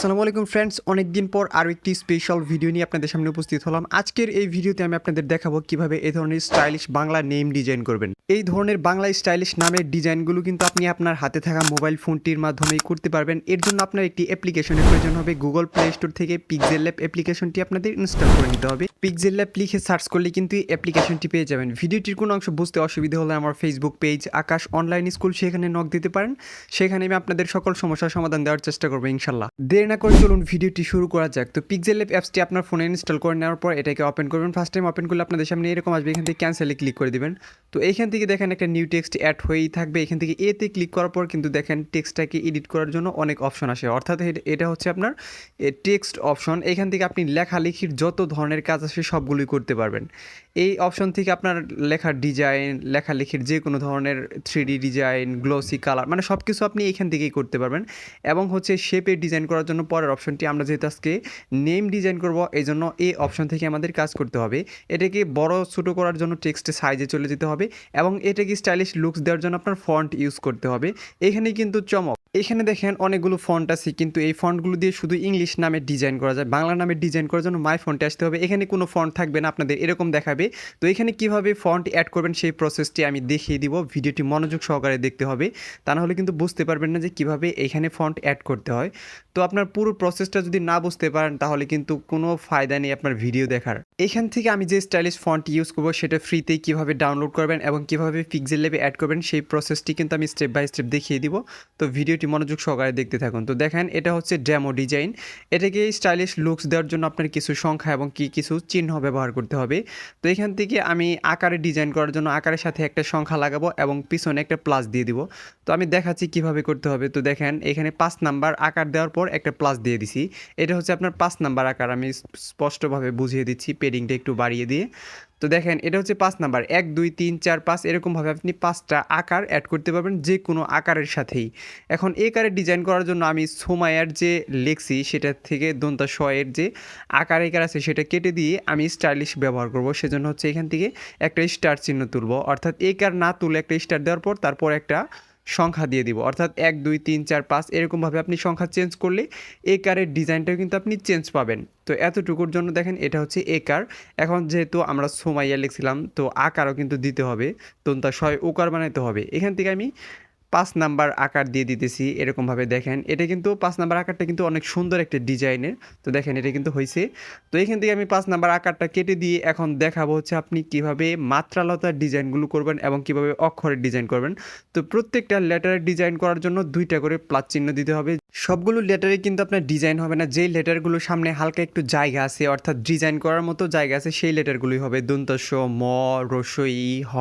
আসসালামু আলাইকুম ফ্রেন্ডস অনেকদিন পর আরও একটি স্পেশাল ভিডিও নিয়ে আপনাদের সামনে উপস্থিত হলাম। আজকের এই ভিডিওতে আমি আপনাদের দেখাবো কীভাবে এই ধরনের স্টাইলিশ বাংলা নেম ডিজাইন করবেন। এই ধরনের বাংলা স্টাইলিশ নামের ডিজাইনগুলো কিন্তু আপনি আপনার হাতে থাকা মোবাইল ফোনটির মাধ্যমেই করতে পারবেন। এর জন্য আপনার একটি অ্যাপ্লিকেশনের প্রয়োজন হবে গুগল প্লে স্টোর থেকে পিকজেল ল্যাব অ্যাপ্লিকেশনটি আপনাদের ইনস্টল করে নিতে হবে। পিকজেল ল্যাব লিখে সার্চ করলে কিন্তু এই অ্যাপ্লিকেশনটি পেয়ে যাবেন। ভিডিওটির কোনো অংশ বুঝতে অসুবিধা হলে আমার Facebook page Akash online school সেখানে নক দিতে পারেন। সেখানে আমি আপনাদের সকল সমস্যার সমাধান দেওয়ার চেষ্টা করব ইনশাল্লাহ দেরি না করে চলুন ভিডিওটি শুরু করা যাক। তো পিকজেল ল্যাব অ্যাপসটি আপনার ফোনে ইনস্টল করে নেওয়ার পর এটাকে ওপেন করবেন। ফার্স্ট টাইম ওপেন করলে আপনাদের সামনে এরকম আসবে, এখান থেকে ক্যান্সেলে ক্লিক করে দেবেন। তো এইখান থেকে দেখেন একটা নিউ টেক্সট অ্যাড হয়েই থাকবে। এখান থেকে এতে ক্লিক করার পর কিন্তু দেখেন টেক্সটটাকে এডিট করার জন্য অনেক অপশন আসে। অর্থাৎ এটা হচ্ছে আপনার টেক্সট অপশন এখান থেকে আপনি লেখালেখির যত ধরনের কাজ আসে সবগুলোই করতে পারবেন। এই অপশন থেকে আপনার লেখার ডিজাইন লেখালেখির যে কোনো ধরনের থ্রি ডিজাইন গ্লোসি কালার মানে সব কিছু আপনি এখান থেকেই করতে পারবেন। এবং হচ্ছে শেপের ডিজাইন করার জন্য পরের অপশনটি আমরা যেহেতু আজকে নেম ডিজাইন করব এই জন্য এই অপশন থেকে আমাদের কাজ করতে হবে। এটাকে বড় ছোটো করার জন্য টেক্সটে সাইজে চলে যেতে হবে এবং এটাকে স্টাইলিশ লুকস দেওয়ার জন্য আপনার ফন্ট ইউজ করতে হবে। এখানে কিন্তু চমক। এখানে দেখেন অনেকগুলো ফন্ট আছে, কিন্তু এই ফন্টগুলো দিয়ে শুধু ইংলিশ নামে ডিজাইন করা যায়। বাংলা নামে ডিজাইন করার জন্য মাই ফন্টে আসতে হবে। এখানে কোনো ফন্ট থাকবে না, আপনাদের এরকম দেখাবে। তো এখানে কীভাবে ফন্ট অ্যাড করবেন সেই প্রসেসটি আমি দেখিয়ে দিব। ভিডিওটি মনোযোগ সহকারে দেখতে হবে। তা না হলে কিন্তু বুঝতে পারবেন না যে কীভাবে এখানে ফন্ট অ্যাড করতে হয়। তো আপনার পুরো প্রসেসটা যদি না বুঝতে পারেন, তাহলে কিন্তু কোনো ফায়দা নেই আপনার ভিডিও দেখার। এখান থেকে আমি যে স্টাইলিশ ফন্ট ইউজ করব, সেটা ফ্রিতেই কীভাবে ডাউনলোড করবেন এবং কীভাবে পিক্সেল লেভে অ্যাড করবেন, সেই প্রসেসটি কিন্তু আমি স্টেপ বাই স্টেপ দেখিয়ে দিব। তো ভিডিওটি মনোযোগ সহকারে দেখতে থাকুন। তো দেখেন, এটা হচ্ছে ড্যামো ডিজাইন এটাকে স্টাইলিশ লুকস দেওয়ার জন্য আপনার কিছু সংখ্যা এবং কি কিছু চিহ্ন ব্যবহার করতে হবে। তো এখান থেকে আমি আকারে ডিজাইন করার জন্য আকারের সাথে একটা সংখ্যা লাগাবো এবং পিছনে একটা প্লাস দিয়ে দিব। তো আমি দেখাচ্ছি কীভাবে করতে হবে। তো দেখেন, এখানে পাঁচ নাম্বার আকার দেওয়ার পর একটা প্লাস দিয়ে দিছি। এটা হচ্ছে আপনার পাঁচ নাম্বার আকার। আমি স্পষ্টভাবে বুঝিয়ে দিচ্ছি পেডিংটা একটু বাড়িয়ে দিয়ে। তো দেখেন, এটা হচ্ছে পাঁচ নাম্বার। এক, দুই, তিন, চার, পাঁচ, এরকমভাবে আপনি পাঁচটা আকার অ্যাড করতে পারবেন যে কোনো আকারের সাথেই। এখন এই কারে ডিজাইন করার জন্য আমি সোমায়ার যে লেখছি সেটা থেকে দন্তা শয়ের যে আকার একার আছে, সেটা কেটে দিয়ে আমি স্টাইলিশ ব্যবহার করব। সেজন্য হচ্ছে এখান থেকে একটা স্টার চিহ্ন তুলব। অর্থাৎ একার না তুলে একটা স্টার দেওয়ার পর তারপর একটা সংখ্যা দিয়ে দিব। অর্থাৎ এক, দুই, তিন, চার, পাঁচ এরকমভাবে আপনি সংখ্যা চেঞ্জ করলে এ কারের ডিজাইনটাও কিন্তু আপনি চেঞ্জ পাবেন। তো এতটুকুর জন্য দেখেন এটা হচ্ছে এ কার এখন যেহেতু আমরা সোমাইয়া লিখছিলাম, তো আকারও কিন্তু দিতে হবে তো তা ছয় ওকার বানাইতে হবে। এখান থেকে আমি পাঁচ নাম্বার আকার দিয়ে দিতেছি, এরকমভাবে দেখেন। এটা কিন্তু পাঁচ নাম্বার আকারটা কিন্তু অনেক সুন্দর একটা ডিজাইনের তো দেখেন এটা কিন্তু হয়েছে তো এখান থেকে আমি পাঁচ নাম্বার আকারটা কেটে দিয়ে এখন দেখাবো হচ্ছে আপনি কীভাবে মাত্রালতার ডিজাইনগুলো করবেন এবং কীভাবে অক্ষরের ডিজাইন করবেন। তো প্রত্যেকটা লেটারের ডিজাইন করার জন্য দুইটা করে প্লাস চিহ্ন দিতে হবে। সবগুলো লেটারে কিন্তু আপনার ডিজাইন হবে না। যেই লেটারগুলোর সামনে হালকা একটু জায়গা আছে, অর্থাৎ ডিজাইন করার মতো জায়গা আছে, সেই লেটারগুলোই হবে। দন্তস্ব, ম, রসই, হ।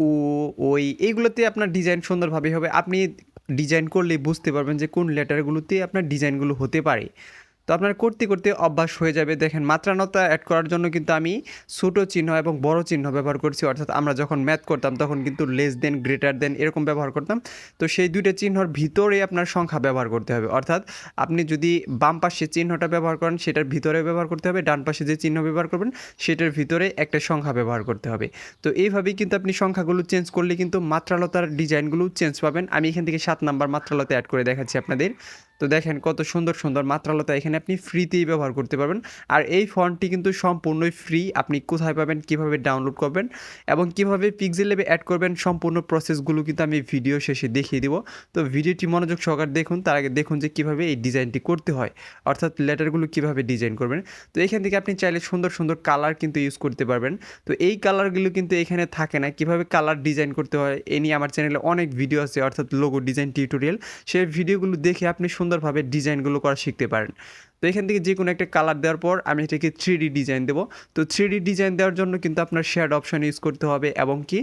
উ ওই এইগুলোতে আপনার ডিজাইন সুন্দরভাবে হবে। আপনি ডিজাইন করলে বুঝতে পারবেন যে কোন লেটারগুলোতে আপনার ডিজাইনগুলো হতে পারে। তো আপনার করতে করতে অভ্যাস হয়ে যাবে। দেখেন মাত্রানতা অ্যাড করার জন্য কিন্তু আমি ছোটো চিহ্ন এবং বড় চিহ্ন ব্যবহার করছি। অর্থাৎ আমরা যখন ম্যাথ করতাম, তখন কিন্তু লেস দেন গ্রেটার দেন এরকম ব্যবহার করতাম। তো সেই দুইটা চিহ্নর ভিতরে আপনার সংখ্যা ব্যবহার করতে হবে। অর্থাৎ আপনি যদি বাম পাশে চিহ্নটা ব্যবহার করেন, সেটার ভিতরে ব্যবহার করতে হবে। ডান পাশে যে চিহ্ন ব্যবহার করবেন, সেটার ভিতরে একটা সংখ্যা ব্যবহার করতে হবে। তো এইভাবেই কিন্তু আপনি সংখ্যাগুলো চেঞ্জ করলে কিন্তু মাত্রালতার ডিজাইনগুলো চেঞ্জ পাবেন। আমি এখান থেকে সাত নাম্বার মাত্রালতা অ্যাড করে দেখাচ্ছি আপনাদের। তো দেখেন কত সুন্দর সুন্দর মাত্রালতা এখানে আপনি ফ্রিতেই ব্যবহার করতে পারবেন। আর এই ফন্টটি কিন্তু সম্পূর্ণই ফ্রি আপনি কোথায় পাবেন, কীভাবে ডাউনলোড করবেন এবং কীভাবে পিক্সেল লেবে অ্যাড করবেন সম্পূর্ণ প্রসেসগুলো কিন্তু আমি ভিডিও শেষে দেখিয়ে দিব। তো ভিডিওটি মনোযোগ সহকারে দেখুন, তার আগে দেখুন যে কীভাবে এই ডিজাইনটি করতে হয়, অর্থাৎ লেটারগুলো কীভাবে ডিজাইন করবেন। তো এখান থেকে আপনি চাইলে সুন্দর সুন্দর কালার কিন্তু ইউজ করতে পারবেন। তো এই কালারগুলো কিন্তু এখানে থাকে না, কীভাবে কালার ডিজাইন করতে হয়, এ নিয়ে আমার চ্যানেলে অনেক ভিডিও আছে, অর্থাৎ লোগো ডিজাইন টিউটোরিয়াল সেই ভিডিওগুলো দেখে আপনি সুন্দরভাবে ডিজাইনগুলো করা শিখতে পারেন। তো এখান থেকে যে কোনো একটা কালার দেওয়ার পর আমি এটাকে থ্রি ডিজাইন দেবো। তো থ্রি ডিজাইন দেওয়ার জন্য কিন্তু আপনার শেয়ার অপশন ইউজ করতে হবে এবং কি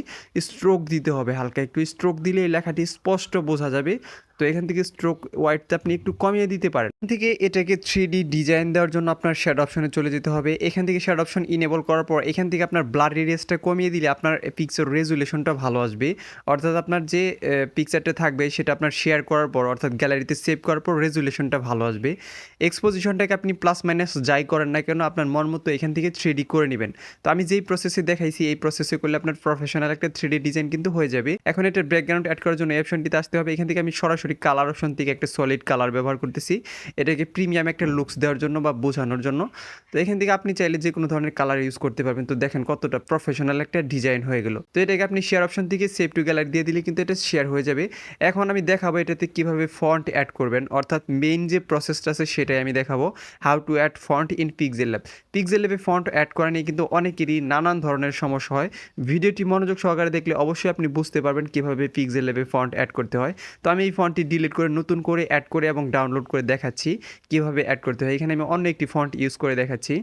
স্ট্রোক দিতে হবে হালকা একটু। স্ট্রোক দিলে এই লেখাটি স্পষ্ট বোঝা যাবে। তো এখান থেকে স্ট্রোক ওয়াইটটা আপনি একটু কমিয়ে দিতে পারেন। এখান থেকে এটাকে থ্রি ডিজাইন দেওয়ার জন্য আপনার শ্যাড অপশনে চলে যেতে হবে। এখান থেকে শ্যাড অপশন ইনেবল করার পর এখান থেকে আপনার ব্লাড রেডিয়াসটা কমিয়ে দিলে আপনার পিকচার রেজুলেশনটা ভালো আসবে। অর্থাৎ আপনার যে পিকচারটা থাকবে সেটা আপনার শেয়ার করার পর অর্থাৎ গ্যালারিতে সেভ করার পর রেজুলেশনটা ভালো আসবে। এক্সপোজিশন ডাইমেনশনটাকে আপনি প্লাস মাইনাস যাই করেন না কেন, আপনার মন মতো এখান থেকে থ্রি করে নেবেন। তো আমি যেই প্রসেসে দেখাইছি, এই প্রসেসে করলে আপনার প্রফেশনাল একটা থ্রি ডিজাইন কিন্তু হয়ে যাবে। এখন এটার ব্যাকগ্রাউন্ড অ্যাড করার জন্য অপশনটিতে আসতে হবে। এখান থেকে আমি সরাসরি কালার অপশন থেকে একটা সলিড কালার ব্যবহার করতেছি। এটাকে প্রিমিয়াম একটা লুকস দেওয়ার জন্য বা বোঝানোর জন্য। তো এখান থেকে আপনি চাইলে যে কোনো ধরনের কালার ইউজ করতে পারবেন। তো দেখেন কতটা প্রফেশনাল একটা ডিজাইন হয়ে গেল। তো এটাকে আপনি শেয়ার অপশন থেকে সেভ টু গ্যালারি দিয়ে দিলে কিন্তু এটা শেয়ার হয়ে যাবে। এখন আমি দেখাবো এটাতে কীভাবে ফন্ট অ্যাড করবেন। অর্থাৎ মেইন যে প্রসেসটা আছে, সেটাই আমি দেখাবো। How to add font in Pixel Lab Pixel ল্যাবে ফন্ট অ্যাড করা নিয়ে কিন্তু অনেকেরই নানান ধরনের সমস্যা হয়। ভিডিওটি মনোযোগ সহকারে দেখলে অবশ্যই আপনি বুঝতে পারবেন কীভাবে পিক্সেল ল্যাবে ফন্ট অ্যাড করতে হয়। তো আমি এই ফন্টটি ডিলিট করে, নতুন করে অ্যাড করে এবং ডাউনলোড করে দেখাচ্ছি কীভাবে অ্যাড করতে হয়। এখানে আমি অন্য একটি ফন্ট ইউজ করে দেখাচ্ছি।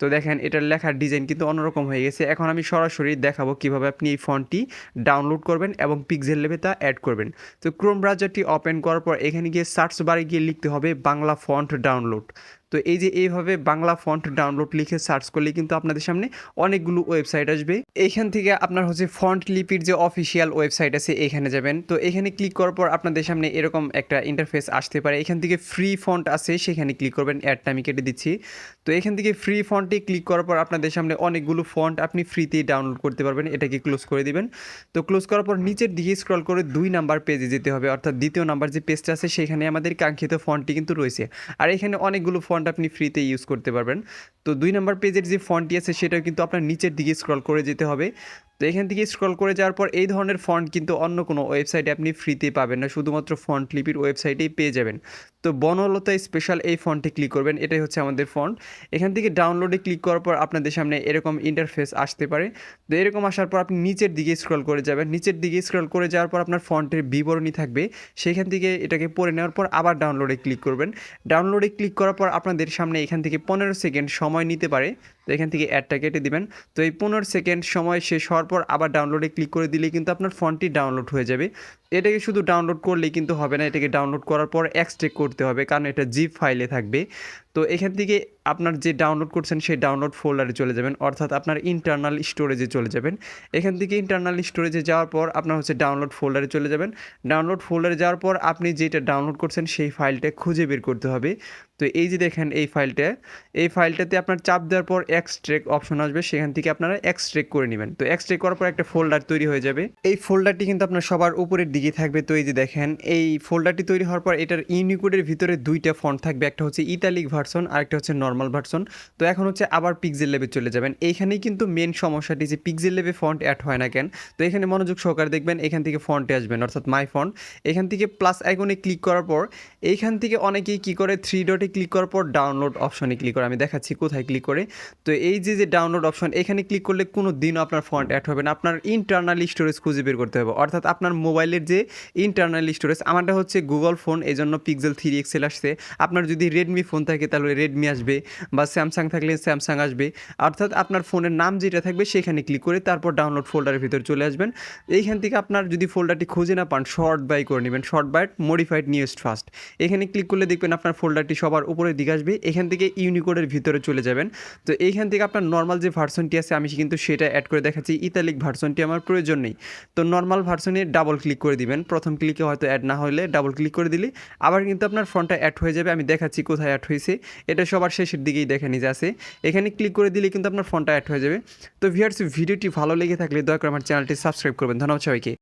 তো দেখেন এটার লেখার ডিজাইন কিন্তু অন্যরকম হয়ে গেছে। এখন আমি সরাসরি দেখাবো কীভাবে আপনি এই ফন্টটি ডাউনলোড করবেন এবং পিক্সেল লেভে তা অ্যাড করবেন। তো ক্রোম ব্রাউজারটি ওপেন করার পর এখানে গিয়ে সার্চ বারে গিয়ে লিখতে হবে বাংলা ফন্ট ডাউনলোড তো এই যে এইভাবে বাংলা ফন্ট ডাউনলোড লিখে সার্চ করলে কিন্তু আপনাদের সামনে অনেকগুলো ওয়েবসাইট আসবে। এখান থেকে আপনার হচ্ছে ফন্ট লিপির যে অফিসিয়াল ওয়েবসাইট আছে, এখানে যাবেন। তো এখানে ক্লিক করার পর আপনাদের সামনে এরকম একটা ইন্টারফেস আসতে পারে। এখান থেকে ফ্রি ফন্ট আছে, সেখানে ক্লিক করবেন অ্যাডটা আমি কেটে দিচ্ছি। তো এখান থেকে ফ্রি ফন্টে ক্লিক করার পর আপনাদের সামনে অনেকগুলো ফন্ট আপনি ফ্রিতেই ডাউনলোড করতে পারবেন, এটাকে ক্লোজ করে দিবেন। তো ক্লোজ করার পর নিচের দিকে স্ক্রল করে দুই নাম্বার পেজে যেতে হবে। অর্থাৎ দ্বিতীয় নাম্বার যে পেজটা আছে, সেখানে আমাদের কাঙ্ক্ষিত ফন্টটি কিন্তু রয়েছে। আর এখানে অনেকগুলো ফন্ট আপনি ফ্রিতে ইউজ করতে পারবেন। তো দুই নম্বর পেজের যে ফন্টটি আছে, সেটাও কিন্তু আপনার নিচের দিকে স্ক্রল করে যেতে হবে। তো এখান থেকে স্ক্রল করে যাওয়ার পর এই ধরনের ফন্ট কিন্তু অন্য কোনো ওয়েবসাইটে আপনি ফ্রিতে পাবেন না। শুধুমাত্র ফন্ট লিপির ওয়েবসাইটেই পেয়ে যাবেন। তো বনলতা স্পেশাল এই ফন্টে ক্লিক করবেন, এটাই হচ্ছে আমাদের ফন্ট এখান থেকে ডাউনলোডে ক্লিক করার পর আপনাদের সামনে এরকম ইন্টারফেস আসতে পারে। তো এরকম আসার পর আপনি নিচের দিকে স্ক্রল করে যাবেন। নিচের দিকে স্ক্রল করে যাওয়ার পর আপনার ফন্টের বিবরণী থাকবে। সেখান থেকে এটাকে পড়ে নেওয়ার পর আবার ডাউনলোডে ক্লিক করবেন। ডাউনলোডে ক্লিক করার পর আপনাদের সামনে এখান থেকে পনেরো সেকেন্ড সময় নিতে পারে। তো এখান থেকে অ্যাডটা কেটে দিবেন। তো এই পনেরো সেকেন্ড সময় শেষ হওয়ার পর আবার ডাউনলোডে ক্লিক করে দিলে কিন্তু আপনার ফোনটি ডাউনলোড হয়ে যাবে। এটাকে শুধু ডাউনলোড করলেই কিন্তু হবে না, এটাকে ডাউনলোড করার পর এক্সট্রেক করতে হবে, কারণ এটা জিপ ফাইলে থাকবে। তো এখান থেকে আপনার যে ডাউনলোড করছেন, সেই ডাউনলোড ফোল্ডারে চলে যাবেন। অর্থাৎ আপনার ইন্টারনাল স্টোরেজে চলে যাবেন। এখান থেকে ইন্টারনাল স্টোরেজে যাওয়ার পর আপনার হচ্ছে ডাউনলোড ফোল্ডারে চলে যাবেন। ডাউনলোড ফোল্ডারে যাওয়ার পর আপনি যেটা ডাউনলোড করছেন, সেই ফাইলটা খুঁজে বের করতে হবে। তো এই যে দেখেন এই ফাইলটা এই ফাইলটাতে আপনার চাপ দেওয়ার পর এক্সট্রেক অপশন আসবে। সেখান থেকে আপনারা এক্সট্রেক করে নেবেন। তো এক্সট্রেক করার পর একটা ফোল্ডার তৈরি হয়ে যাবে। এই ফোল্ডারটি কিন্তু আপনার সবার উপরের দিকে থাকবে। তো এই যে দেখেন, এই ফোল্ডারটি তৈরি হওয়ার পর এটার ইউনিকোডের ভিতরে দুইটা ফন্ট থাকবে। একটা হচ্ছে ইতালিক ভার্সন আর একটা হচ্ছে নর্মাল ভার্সন তো এখন হচ্ছে আবার পিক্সেল লেভে চলে যাবেন। এইখানেই কিন্তু মেন সমস্যাটি যে পিক্সেল লেভে ফন্ট অ্যাড হয় না কেন, তো এখানে মনোযোগ সহকারে দেখবেন এখান থেকে ফন্টে আসবেন, অর্থাৎ মাই ফন্ট এখান থেকে প্লাস আইকনে ক্লিক করার পর, এইখান থেকে অনেকেই কী করে থ্রি ডটে ক্লিক করার পর ডাউনলোড অপশনে ক্লিক করে। আমি দেখাচ্ছি কোথায় ক্লিক করে। তো এই যে যে ডাউনলোড অপশন এখানে ক্লিক করলে কোনো দিনও আপনার ফন্ট অ্যাড হবে না। আপনার ইন্টারনাল স্টোরেজ খুঁজে বের করতে হবে। অর্থাৎ আপনার মোবাইলের যে ইন্টারনাল স্টোরেজ আমারটা হচ্ছে গুগল ফোন এই জন্য পিক্সেল থ্রি এক্সেল আসছে। আপনার যদি রেডমি ফোন থাকে তাহলে রেডমি আসবে বা স্যামসাং থাকলে স্যামসাং আসবে। অর্থাৎ আপনার ফোনের নাম যেটা থাকবে সেখানে ক্লিক করে তারপর ডাউনলোড ফোল্ডারের ভিতরে চলে আসবেন। এইখান থেকে আপনার যদি ফোল্ডারটি খুঁজে না পান শর্ট বাই করে নেবেন। Sort by modified newest first এখানে ক্লিক করলে দেখবেন আপনার ফোল্ডারটি সবার উপরের দিকে আসবে। এখান থেকে ইউনিকোডের ভিতরে চলে যাবেন। তো এইখান থেকে আপনার নর্মাল যে ভার্সনটি আছে, আমি কিন্তু সেটা অ্যাড করে দেখাচ্ছি। ইতালিক ভার্সনটি আমার প্রয়োজন নেই। তো নর্মাল ভার্সনে ডাবল ক্লিক করে দিবেন। প্রথম ক্লিকে হয়তো অ্যাড না হলে ডাবল ক্লিক করে দিলে আবার কিন্তু আপনার ফোনটা অ্যাড হয়ে যাবে। আমি দেখাচ্ছি কোথায় অ্যাড হয়েছে। এটা সবার শেষের দিকেই দেখে নিজে আছে। এখানে ক্লিক করে দিলে কিন্তু আপনার ফোনটা অ্যাড হয়ে যাবে। তো ভিউয়ার্স ভিডিওটি ভালো লেগে থাকলে দয়া করে আমার চ্যানেলটি সাবস্ক্রাইব করবেন। ধন্যবাদ সবাইকে।